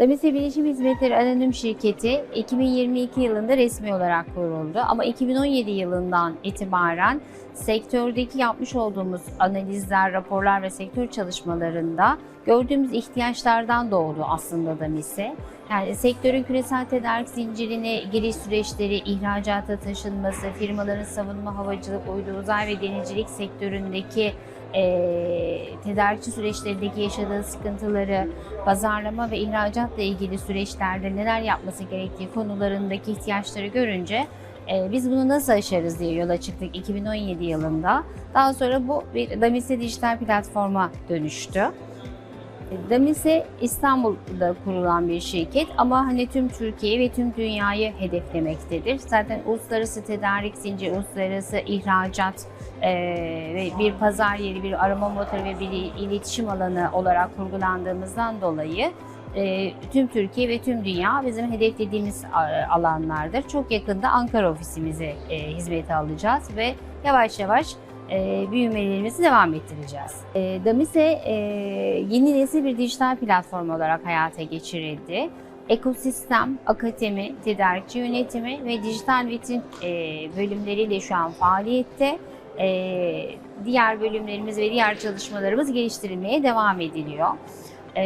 Damise Bilişim Hizmetleri Anonim Şirketi 2022 yılında resmi olarak kuruldu ama 2017 yılından itibaren sektördeki yapmış olduğumuz analizler, raporlar ve sektör çalışmalarında gördüğümüz ihtiyaçlardan doğdu aslında Damise. Yani sektörün küresel tedarik zincirine giriş süreçleri, ihracata taşınması, firmaların savunma, havacılık, uydu, uzay ve denizcilik sektöründeki e, tedarikçi süreçlerindeki yaşadığı sıkıntıları, pazarlama ve ihracatla ilgili süreçlerde neler yapması gerektiği konularındaki ihtiyaçları görünce e, biz bunu nasıl aşarız diye yola çıktık 2017 yılında. Daha sonra bu bir Damise dijital platforma dönüştü. Damise İstanbul'da kurulan bir şirket ama hani tüm Türkiye ve tüm dünyayı hedeflemektedir. Zaten uluslararası tedarik zinciri, uluslararası ihracat e, ve bir pazar yeri, bir arama motoru ve bir iletişim alanı olarak kurgulandığımızdan dolayı e, tüm Türkiye ve tüm dünya bizim hedeflediğimiz alanlardır. Çok yakında Ankara ofisimize e, hizmete alacağız ve yavaş yavaş e, büyümelerimizi devam ettireceğiz. E, Damise e, yeni nesil bir dijital platform olarak hayata geçirildi. Ekosistem, akademi, tedarikçi yönetimi ve dijital vitrin e, bölümleriyle şu an faaliyette. E, diğer bölümlerimiz ve diğer çalışmalarımız geliştirilmeye devam ediliyor. E,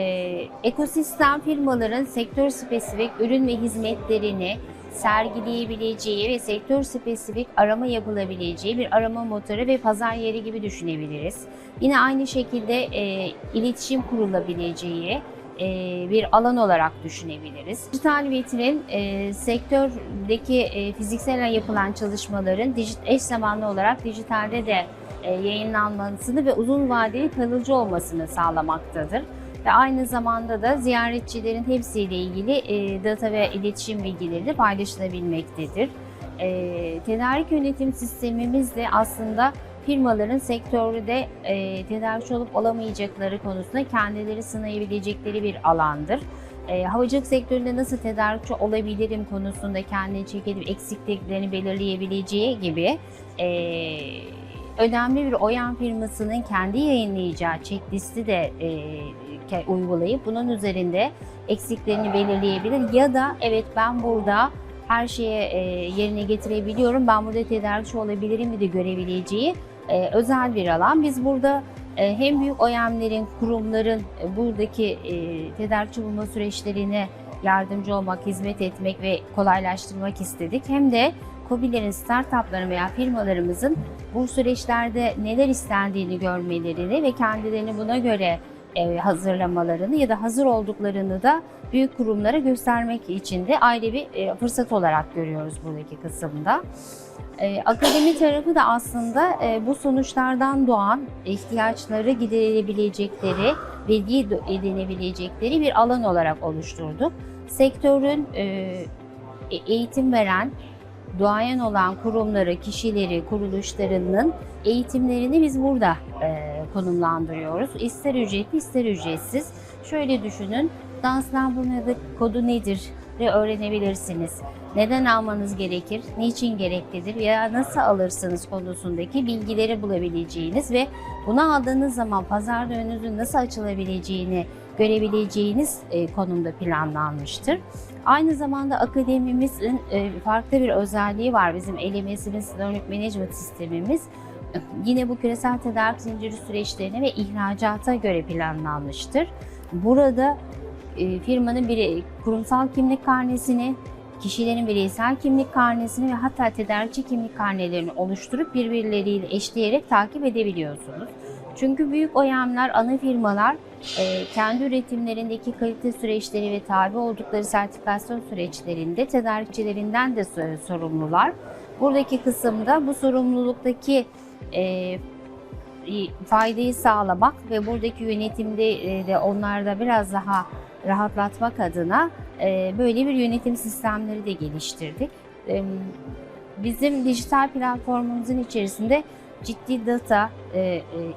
ekosistem firmaların sektör spesifik ürün ve hizmetlerini sergileyebileceği ve sektör spesifik arama yapılabileceği bir arama motoru ve pazar yeri gibi düşünebiliriz. Yine aynı şekilde e, iletişim kurulabileceği e, bir alan olarak düşünebiliriz. Dijital vitrin e, sektördeki e, fiziksel yapılan çalışmaların dijit, eş zamanlı olarak dijitalde de e, yayınlanmasını ve uzun vadeli kalıcı olmasını sağlamaktadır ve aynı zamanda da ziyaretçilerin hepsiyle ilgili e, data ve iletişim bilgileri de paylaşılabilmektedir. E, tedarik yönetim sistemimiz de aslında firmaların sektörde e, tedarikçi olup olamayacakları konusunda kendileri sınayabilecekleri bir alandır. E, havacılık sektöründe nasıl tedarikçi olabilirim konusunda kendini çekilip eksikliklerini belirleyebileceği gibi e, önemli bir oyan firmasının kendi yayınlayacağı checklisti de e, ke- uygulayıp bunun üzerinde eksiklerini belirleyebilir ya da evet ben burada her şeye e, yerine getirebiliyorum, ben burada tedarikçi olabilirim mi de görebileceği e, özel bir alan. Biz burada e, hem büyük OEM'lerin, kurumların buradaki e, tedarikçi bulma süreçlerine yardımcı olmak, hizmet etmek ve kolaylaştırmak istedik. Hem de COBİ'lerin, startupların veya firmalarımızın bu süreçlerde neler istendiğini görmelerini ve kendilerini buna göre hazırlamalarını ya da hazır olduklarını da büyük kurumlara göstermek için de ayrı bir e, fırsat olarak görüyoruz buradaki kısımda. E, akademi tarafı da aslında e, bu sonuçlardan doğan ihtiyaçları giderilebilecekleri, bilgi edinebilecekleri bir alan olarak oluşturduk. Sektörün e, e- eğitim veren, duayen olan kurumları, kişileri, kuruluşlarının eğitimlerini biz burada e, konumlandırıyoruz. İster ücretli ister ücretsiz. Şöyle düşünün, dans lamburnada kodu nedir de öğrenebilirsiniz. Neden almanız gerekir, niçin gereklidir veya nasıl alırsınız konusundaki bilgileri bulabileceğiniz ve bunu aldığınız zaman pazarda önünüzün nasıl açılabileceğini görebileceğiniz e, konumda planlanmıştır. Aynı zamanda akademimizin e, farklı bir özelliği var. Bizim LMS'imiz, Learning Management sistemimiz yine bu küresel tedarik zinciri süreçlerine ve ihracata göre planlanmıştır. Burada e, firmanın bir kurumsal kimlik karnesini, kişilerin bireysel kimlik karnesini ve hatta tedarikçi kimlik karnelerini oluşturup birbirleriyle eşleyerek takip edebiliyorsunuz. Çünkü büyük OEM'ler, ana firmalar e, kendi üretimlerindeki kalite süreçleri ve tabi oldukları sertifikasyon süreçlerinde tedarikçilerinden de so- sorumlular. Buradaki kısımda bu sorumluluktaki e, faydayı sağlamak ve buradaki yönetimde e, de onlarda biraz daha rahatlatmak adına e, böyle bir yönetim sistemleri de geliştirdik. E, Bizim dijital platformumuzun içerisinde ciddi data,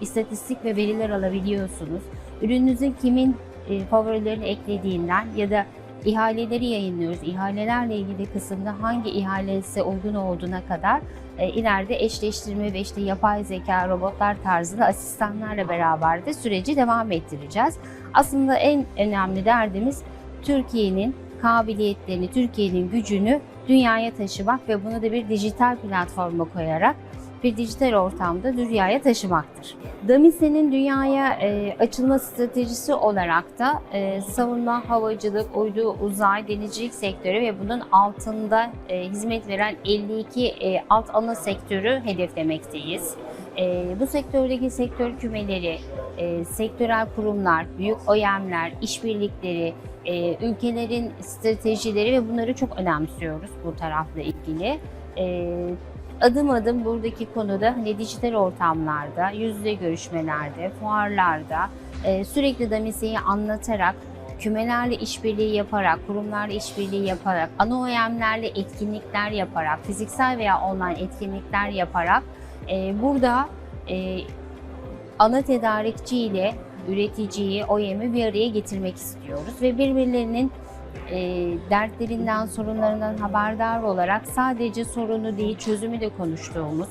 istatistik ve veriler alabiliyorsunuz. Ürününüzün kimin favorilerini eklediğinden ya da ihaleleri yayınlıyoruz. İhalelerle ilgili kısımda hangi ihalesi uygun olduğuna kadar e, ileride eşleştirme ve işte yapay zeka, robotlar tarzında asistanlarla beraber de süreci devam ettireceğiz. Aslında en önemli derdimiz Türkiye'nin kabiliyetlerini, Türkiye'nin gücünü dünyaya taşımak ve bunu da bir dijital platforma koyarak bir dijital ortamda dünyaya taşımaktır. Damise'nin dünyaya e, açılma stratejisi olarak da e, savunma, havacılık, uydu, uzay, denizcilik sektörü ve bunun altında e, hizmet veren 52 e, alt ana sektörü hedeflemekteyiz. E, bu sektördeki sektör kümeleri, e, sektörel kurumlar, büyük OEM'ler, işbirlikleri, e, ülkelerin stratejileri ve bunları çok önemsiyoruz bu tarafla ilgili. E, adım adım buradaki konuda hani dijital ortamlarda, yüz yüze görüşmelerde, fuarlarda e, sürekli Damise'yi anlatarak, kümelerle işbirliği yaparak, kurumlarla işbirliği yaparak, ana OEM'lerle etkinlikler yaparak, fiziksel veya online etkinlikler yaparak e, burada e, ana tedarikçi ile üreticiyi, OEM'i bir araya getirmek istiyoruz ve birbirlerinin e, dertlerinden, sorunlarından haberdar olarak sadece sorunu değil çözümü de konuştuğumuz,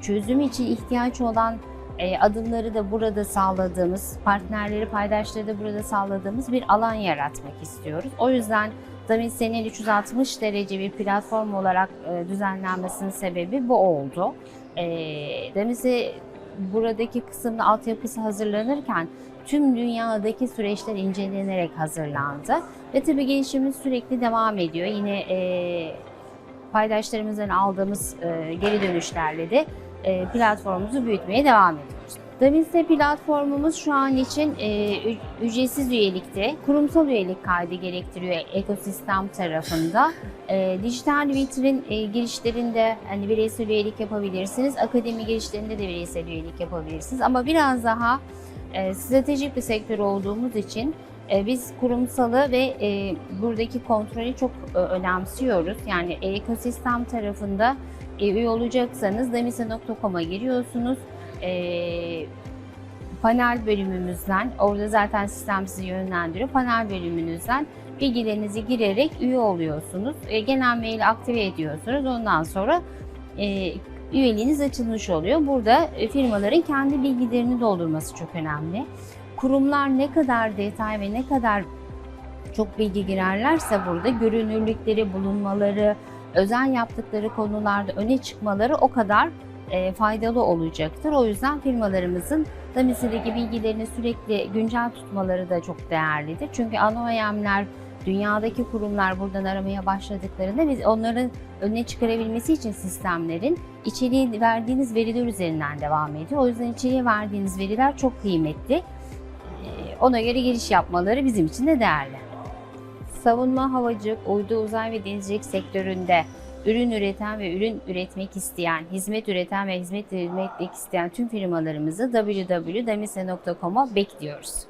çözüm için ihtiyaç olan e, adımları da burada sağladığımız, partnerleri, paydaşları da burada sağladığımız bir alan yaratmak istiyoruz. O yüzden Damise'nin 360 derece bir platform olarak e, düzenlenmesinin sebebi bu oldu. E, Damise buradaki kısımda altyapısı hazırlanırken tüm dünyadaki süreçler incelenerek hazırlandı. Ve tabii gelişimimiz sürekli devam ediyor. Yine e, paydaşlarımızdan aldığımız e, geri dönüşlerle de e, platformumuzu büyütmeye devam ediyoruz. Davise platformumuz şu an için e, ücretsiz üyelikte, kurumsal üyelik kaydı gerektiriyor ekosistem tarafında. E, dijital vitrin e, girişlerinde hani bireysel üyelik yapabilirsiniz, akademi girişlerinde de bireysel üyelik yapabilirsiniz. Ama biraz daha e, stratejik bir sektör olduğumuz için e, biz kurumsalı ve e, buradaki kontrolü çok e, önemsiyoruz. Yani ekosistem tarafında e, üye olacaksanız damise.com'a giriyorsunuz. E, panel bölümümüzden, orada zaten sistem sizi yönlendiriyor. Panel bölümünüzden bilgilerinizi girerek üye oluyorsunuz. E, genel mail aktive ediyorsunuz. Ondan sonra e, üyeliğiniz açılmış oluyor. Burada e, firmaların kendi bilgilerini doldurması çok önemli. Kurumlar ne kadar detay ve ne kadar çok bilgi girerlerse burada görünürlükleri, bulunmaları, özel yaptıkları konularda öne çıkmaları o kadar e, faydalı olacaktır. O yüzden firmalarımızın Damise'deki bilgilerini sürekli güncel tutmaları da çok değerlidir. Çünkü ana OEM'ler, dünyadaki kurumlar buradan aramaya başladıklarında biz onların önüne çıkarabilmesi için sistemlerin içeriye verdiğiniz veriler üzerinden devam ediyor. O yüzden içeriye verdiğiniz veriler çok kıymetli. Ee, Ona göre giriş yapmaları bizim için de değerli. Savunma, havacılık, uydu, uzay ve denizcilik sektöründe ürün üreten ve ürün üretmek isteyen, hizmet üreten ve hizmet üretmek isteyen tüm firmalarımızı www.damise.com'a bekliyoruz.